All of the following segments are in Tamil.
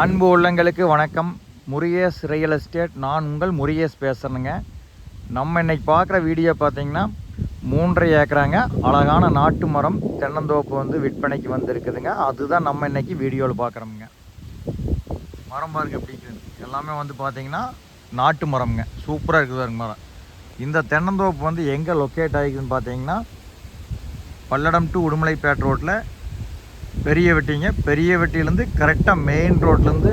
அன்பு உள்ளங்களுக்கு வணக்கம். Murugesh real estate. நான் உங்கள் முருகேஷ் பேசுகிறேங்க நம்ம இன்னைக்கு பார்க்குற வீடியோ பார்த்தீங்கன்னா மூன்றரை ஏக்கராங்க. அழகான நாட்டு மரம் தென்னந்தோப்பு வந்து விற்பனைக்கு வந்திருக்குதுங்க. அதுதான் நம்ம இன்னைக்கு வீடியோவில் பார்க்குறோமுங்க. மரம் பாருங்க எப்படி எல்லாமே வந்து பார்த்தீங்கன்னா நாட்டு மரம்ங்க. சூப்பராக இருக்குது பாருங்க மரம். இந்த தென்னந்தோப்பு வந்து எங்கே லொக்கேட் ஆகிக்குதுன்னு பார்த்தீங்கன்னா பல்லடம் டு உடுமலைப்பேட் ரோட்டில் பெரிய வெட்டிங்க. பெரிய வெட்டியிலேருந்து கரெக்டாக மெயின் ரோட்லேருந்து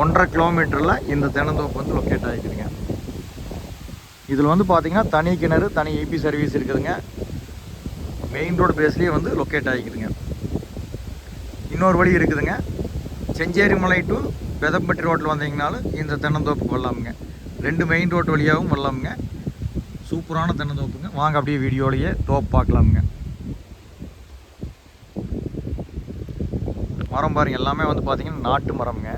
ஒன்றரை கிலோமீட்டரில் இந்த தென்னந்தோப்பு வந்து லொக்கேட் ஆகிக்குதுங்க இதில் வந்து பார்த்திங்கன்னா தனி கிணறு தனி ஏபி சர்வீஸ் இருக்குதுங்க. மெயின் ரோடு பேஸ்லேயே வந்து லொக்கேட் ஆகிக்குதுங்க இன்னொரு வழி இருக்குதுங்க. செஞ்சேரி மலை டு பெதம்பட்டி ரோட்டில் வந்தீங்கனாலும் இந்த தென்னந்தோப்புக்கு வரலாமுங்க. ரெண்டு மெயின் ரோட் வழியாகவும் வரலாமுங்க. சூப்பரான தென்னந்தோப்புங்க. வாங்க அப்படியே வீடியோலேயே தோப்பு பார்க்கலாமுங்க. மரம் பாருங்க எல்லாமே வந்து பார்த்தீங்கன்னா நாட்டு மரம்ங்க.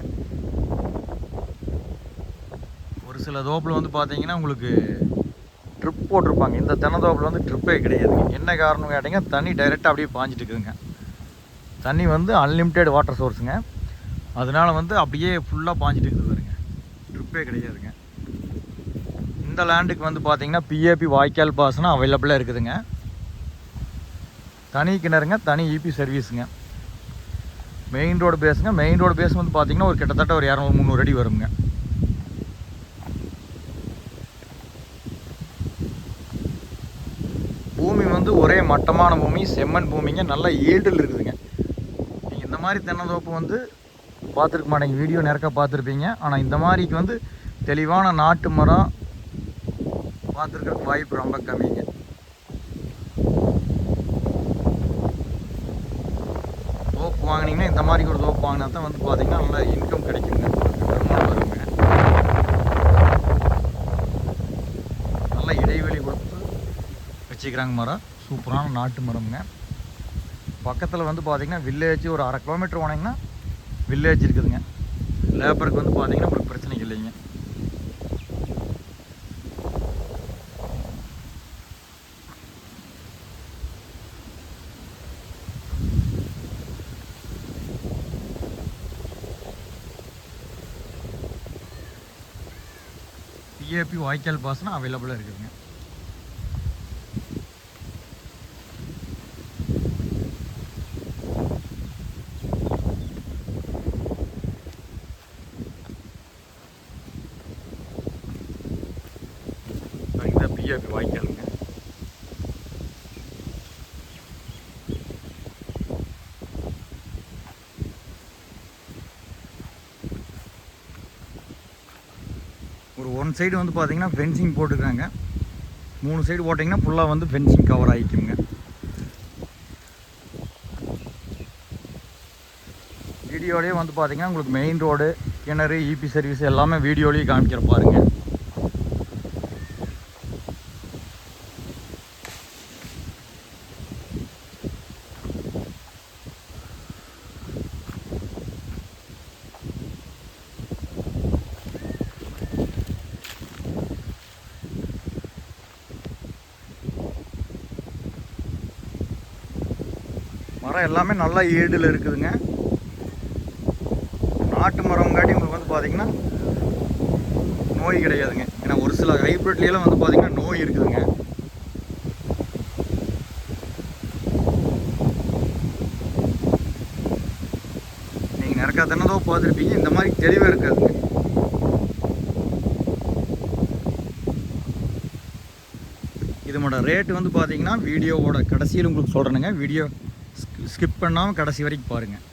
ஒரு சில தோப்பில் வந்து பார்த்தீங்கன்னா உங்களுக்கு ட்ரிப் போட்டிருப்பாங்க. இந்த தென்னந்தோப்பில் வந்து ட்ரிப்பே கிடையாதுங்க. என்ன காரணம் கேட்டிங்க தண்ணி டைரெக்டாக அப்படியே பாஞ்சிட்டு இருக்குதுங்க. தண்ணி வந்து அன்லிமிட்டெட் வாட்டர் சோர்ஸுங்க அதனால வந்து அப்படியே ஃபுல்லாக பாஞ்சிட்டு இருக்குது பாருங்க. ட்ரிப்பே கிடையாதுங்க. இந்த லேண்டுக்கு வந்து பார்த்தீங்கன்னா பிஏபி வாய்க்கால் பாசனம் அவைலபிளாக இருக்குதுங்க. தனி கிணறுங்க தனி இபி சர்வீஸுங்க மெயின் ரோடு பேஸுங்க மெயின் ரோடு பேஸ் வந்து பார்த்தீங்கன்னா ஒரு கிட்டத்தட்ட ஒரு இரநூறு முந்நூறு அடி வருங்க. பூமி வந்து ஒரே மட்டமான பூமி செம்மண் பூமிங்க. நல்ல ஈல்டில் இருக்குதுங்க. நீங்கள் இந்த மாதிரி தென்னந்தோப்பு வந்து பார்த்துருக்க மாட்டேங்க. வீடியோ நிறக்க பார்த்துருப்பீங்க. ஆனால் இந்த மாதிரிக்கு வந்து தெளிவான நாட்டு மரம் பார்த்துருக்க வாய்ப்பு ரொம்ப கம்மிங்க. தோப்பு வாங்கினீங்கன்னா இந்த மாதிரி ஒரு தோப்பு வாங்கினா தான் வந்து பார்த்தீங்கன்னா நல்ல இன்கம் கிடைக்குங்க வருமானம் வருங்க நல்ல இடைவெளி கொடுத்து வச்சுக்கிறாங்க மரம். சூப்பரான நாட்டு மரம்ங்க. பக்கத்தில் வந்து பார்த்தீங்கன்னா வில்லேஜ் ஒரு அரை கிலோமீட்டர் போனீங்கன்னா வில்லேஜ் இருக்குதுங்க. லேபருக்கு வந்து பார்த்தீங்கன்னா உங்களுக்கு பிரச்சனை இல்லைங்க. பிஏபி வாய்க்கால் பாசனம் அவைலபிளாக இருக்குதுங்க. இந்த பிஏபி வாய்க்கால் ஒரு ஒன் சைடு வந்து பார்த்தீங்கன்னா ஃபென்சிங் போட்டுருக்காங்க மூணு சைடு போட்டிங்கன்னா ஃபுல்லாக வந்து ஃபென்சிங் கவர் ஆகிக்குங்க வீடியோலேயே வந்து பார்த்தீங்கன்னா உங்களுக்கு மெயின் ரோடு கிணறு இபி சர்வீஸ் எல்லாமே வீடியோலேயே காமிக்கிற பாருங்கள் மரம் எல்லாமே நல்லா ஏடில் இருக்குதுங்க. நாட்டு மரங்காட்டி உங்களுக்கு வந்து பார்த்தீங்கன்னா நோய் கிடையாதுங்க. ஏன்னா ஒரு சில ஹைப்ரிட்லாம் வந்து பார்த்தீங்கன்னா நோய் இருக்குதுங்க. நீங்கள் நிறக்கா தினதோ பார்த்துருப்பீங்க இந்த மாதிரி தெளிவாக இருக்காதுங்க. இதனோட ரேட்டு வந்து பார்த்தீங்கன்னா வீடியோவோட கடைசியில் உங்களுக்கு சொல்கிறேனுங்க வீடியோ ஸ்கிப் பண்ணாமல் கடைசி வரைக்கும் பாருங்கள்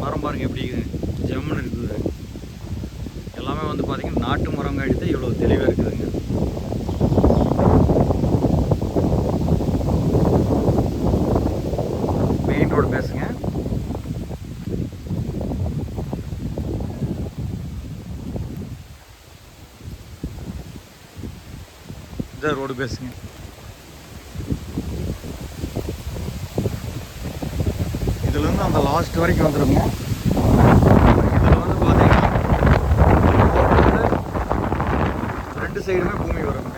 மரம் பாருங்கள் எப்படி இருக்குது. ஜம்முன்னு இருக்குது. எல்லாமே வந்து பார்த்திங்கன்னா நாட்டு மரம் கழித்து இவ்வளோ தெளிவாக இருக்குதுங்க. மெயின் ரோடு பேசுங்க. இதான் ரோடு பேசுங்க. இதுலேருந்து அந்த லாஸ்ட் வரைக்கும் வந்துடுங்க இதில் வந்து பார்த்தீங்கன்னா ரெண்டு சைடுமே பூமி வருங்க.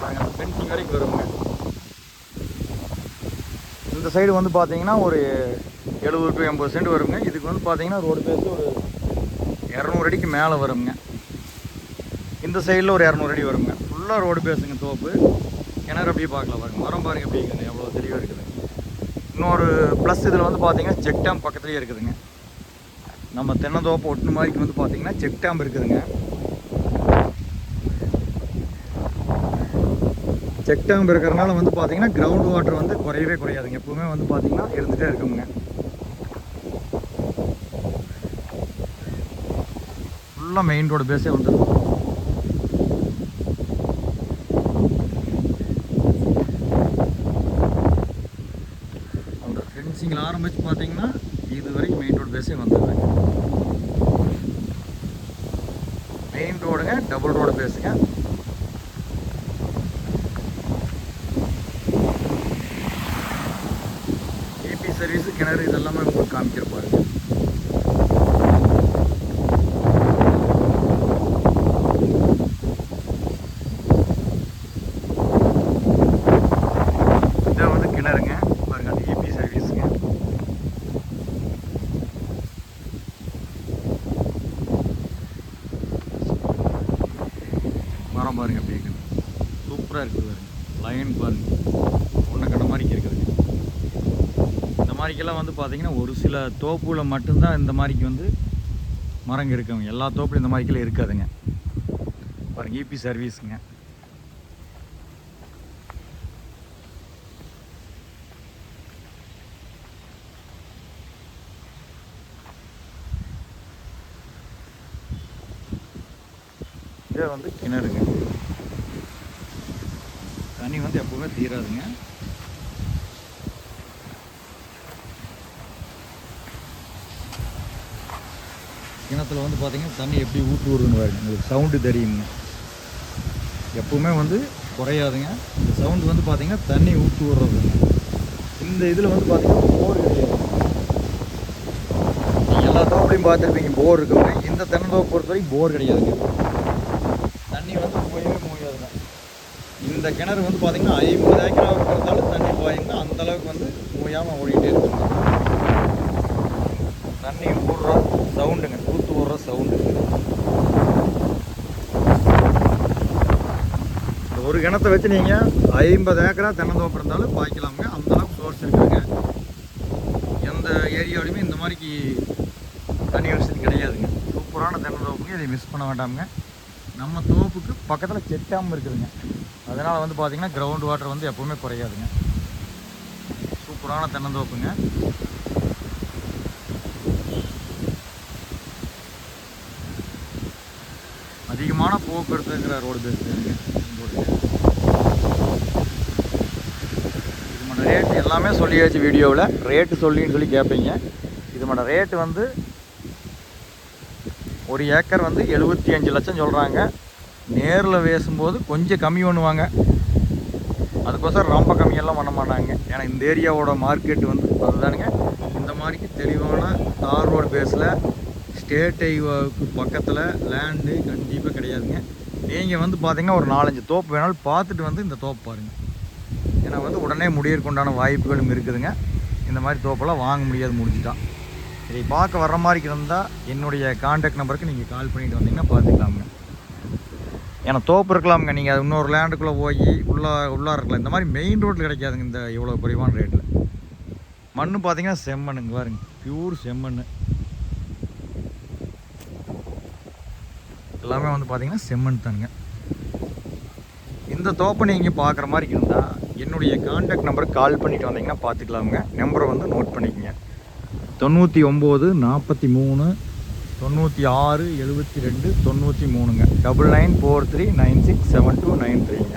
பாருங்க அந்த பென்சிங் வரைக்கும் வருங்க. இந்த சைடு வந்து பார்த்தீங்கன்னா ஒரு எழுபது டு எண்பது சென்ட் வருங்க. இதுக்கு வந்து பார்த்தீங்கன்னா ரோடு பேஸ் ஒரு இரநூறு அடிக்கு மேலே வருங்க. இந்த சைடில் ஒரு இரநூறு அடி வருங்க. ஃபுல்லாக ரோடு பேசுங்க தோப்பு. கிணறு அப்படியே பார்க்கலாம் பாருங்க. மரம் பாருங்க எப்படி இருக்குது எவ்வளோ தெளிவாக இருக்குது இன்னொரு ப்ளஸ் இதில் வந்து பார்த்தீங்கன்னா செக் டேம் பக்கத்துலேயே இருக்குதுங்க. நம்ம தென்னந்தோப்பு ஒட்டுன மாதிரிக்கு வந்து பார்த்தீங்கன்னா செக் டேம் இருக்குதுங்க. செக் டேம் இருக்கிறனால வந்து பார்த்தீங்கன்னா கிரவுண்ட் வாட்டர் வந்து குறையவே குறையாதுங்க. எப்பவுமே வந்து பார்த்தீங்கன்னா இருந்துகிட்டே இருக்குங்க. ஃபுல்லாக மெயின் ரோடு பேஸே வந்துடும் அந்த ஃபென்சிங்கில் ஆரம்பித்து பார்த்தீங்கன்னா இது வரைக்கும் மெயின் ரோடு பேஸே வந்துடுறாங்க மெயின் ரோடுங்க டபுள் ரோடு பேஸுங்க ஏபி சர்வீஸு கிணறு இதெல்லாமே உங்களுக்கு காமிக்கிற பாருங்கள் இதை வந்து கிணறுங்க பாருங்க அது ஏபி சர்வீஸுங்க மரம் பாருங்க எப்படி இருக்குது சூப்பராக இருக்குது பாருங்க லைன் பாருங்க ஒன்றை கண்ட மாதிரி இருக்குதுங்க இந்த மாதிரிக்கெல்லாம் வந்து பார்த்தீங்கன்னா ஒரு சில தோப்புல மட்டும்தான் இந்த மாதிரிக்கு வந்து மரங்க இருக்குங்க. எல்லா தோப்புலையும் இந்த மாதிரிக்கெல்லாம் இருக்காதுங்க. பாருங்க ஈபி சர்வீஸுங்க இது வந்து கிணறுங்க. தண்ணி வந்து எப்பவுமே தீராதுங்க. கிணத்துல வந்து பார்த்தீங்கன்னா தண்ணி எப்படி ஊற்று வருதுன்னு பாருங்க. உங்களுக்கு சவுண்டு தெரியுங்க எப்பவுமே வந்து குறையாதுங்க. இந்த சவுண்டு வந்து பார்த்திங்கன்னா தண்ணி ஊற்று விடுறதுங்க இந்த இதில் வந்து பார்த்தீங்கன்னா போர் கிடையாது எல்லா தோப்புலையும் பார்த்துருப்பீங்க போர் இருக்குங்க இந்த தென்னந்தோப்பு பொறுத்த வரைக்கும் போர் கிடையாதுங்க. தண்ணி வந்து போயவே முடியாதுங்க இந்த கிணறு வந்து பார்த்தீங்கன்னா ஐம்பது ஏக்கரா இருக்கிறதால தண்ணி பாயுங்க அந்த அளவுக்கு வந்து மூயாமல் ஓடிக்கிட்டே இருக்குங்க தண்ணி ஊடுற சவுண்டுங்க தூத்து ஊடுற சவுண்டு இந்த ஒரு கிணத்தை வச்சு நீங்கள் ஐம்பது ஏக்கரா தென்னந்தோப்பு இருந்தாலும் பாய்க்கலாமுங்க. அந்தளவுக்கு சோர்ஸ் இருக்குதுங்க. எந்த ஏரியாவிலையுமே இந்த மாதிரிக்கு தண்ணி வசதி கிடையாதுங்க. சூப்பரான தென்னந்தோப்புங்க. இதை மிஸ் பண்ண வேண்டாமுங்க. நம்ம தோப்புக்கு பக்கத்தில் செட்டாமல் இருக்குதுங்க. அதனால் வந்து பார்த்திங்கன்னா கிரவுண்ட் வாட்டர் வந்து எப்போவுமே குறையாதுங்க. சூப்பரான தென்னந்தோப்புங்க. அதிகமான போக்குவரத்துங்கிற ரோடு பேஸ் இதோட ரேட் எல்லாமே சொல்லியாச்சு வீடியோவில் ரேட்டு சொல்லின்னு சொல்லி கேட்பீங்க இதோட ரேட்டு வந்து ஒரு ஏக்கர் வந்து எழுபத்தி அஞ்சு லட்சம் சொல்கிறாங்க நேரில் பேசும்போது கொஞ்சம் கம்மி பண்ணுவாங்க. அதுக்கோசரம் ரொம்ப கம்மியெல்லாம் பண்ண மாட்டாங்க. ஏன்னா இந்த ஏரியாவோட மார்க்கெட் வந்து அதுதானுங்க. இந்த மாதிரிக்கு தெளிவான தார் ரோடு பேஸில் ஸ்டேட் ஹைவேக்கு பக்கத்தில் லேண்டு கண்டிப்பாக கிடையாதுங்க. நீங்கள் வந்து பார்த்தீங்கன்னா ஒரு நாலஞ்சு தோப்பு வேணாலும் பார்த்துட்டு வந்து இந்த தோப்பு பாருங்கள் ஏன்னா வந்து உடனே முடியறக்குண்டான வாய்ப்புகளும் இருக்குதுங்க. இந்த மாதிரி தோப்பெல்லாம் வாங்க முடியாது முடிஞ்சுட்டான் இதை பார்க்க வர்ற மாதிரி இருந்தால் என்னுடைய காண்டாக்ட் நம்பருக்கு நீங்கள் கால் பண்ணிட்டு வந்தீங்கன்னா பார்த்துக்கலாமுங்க. ஏன்னா தோப்பு இருக்கலாமுங்க. நீங்கள் அது இன்னொரு லேண்டுக்குள்ளே போய் உள்ளே உள்ளார இருக்கலாம். இந்த மாதிரி மெயின் ரோட்டில் கிடைக்காதுங்க இந்த இவ்வளோ குறைவான ரேட்டில் மண் பார்த்தீங்கன்னா செம்மண்ணுங்க பாருங்க. பியூர் செம்மண் எல்லாமே வந்து பார்த்தீங்கன்னா செம்மண் தானுங்க இந்த தோப்பை நீங்கள் பார்க்குற மாதிரி இருந்தால் என்னுடைய காண்டாக்ட் நம்பருக்கு கால் பண்ணிவிட்டு வந்தீங்கன்னா பார்த்துக்கலாமுங்க. நம்பரை வந்து நோட் பண்ணிக்கோங்க. தொண்ணூற்றி ஒம்பது நாற்பத்தி மூணு தொண்ணூற்றி ஆறு எழுபத்தி ரெண்டு தொண்ணூற்றி மூணுங்க. Double nine four three nine six seven two nine த்ரீங்க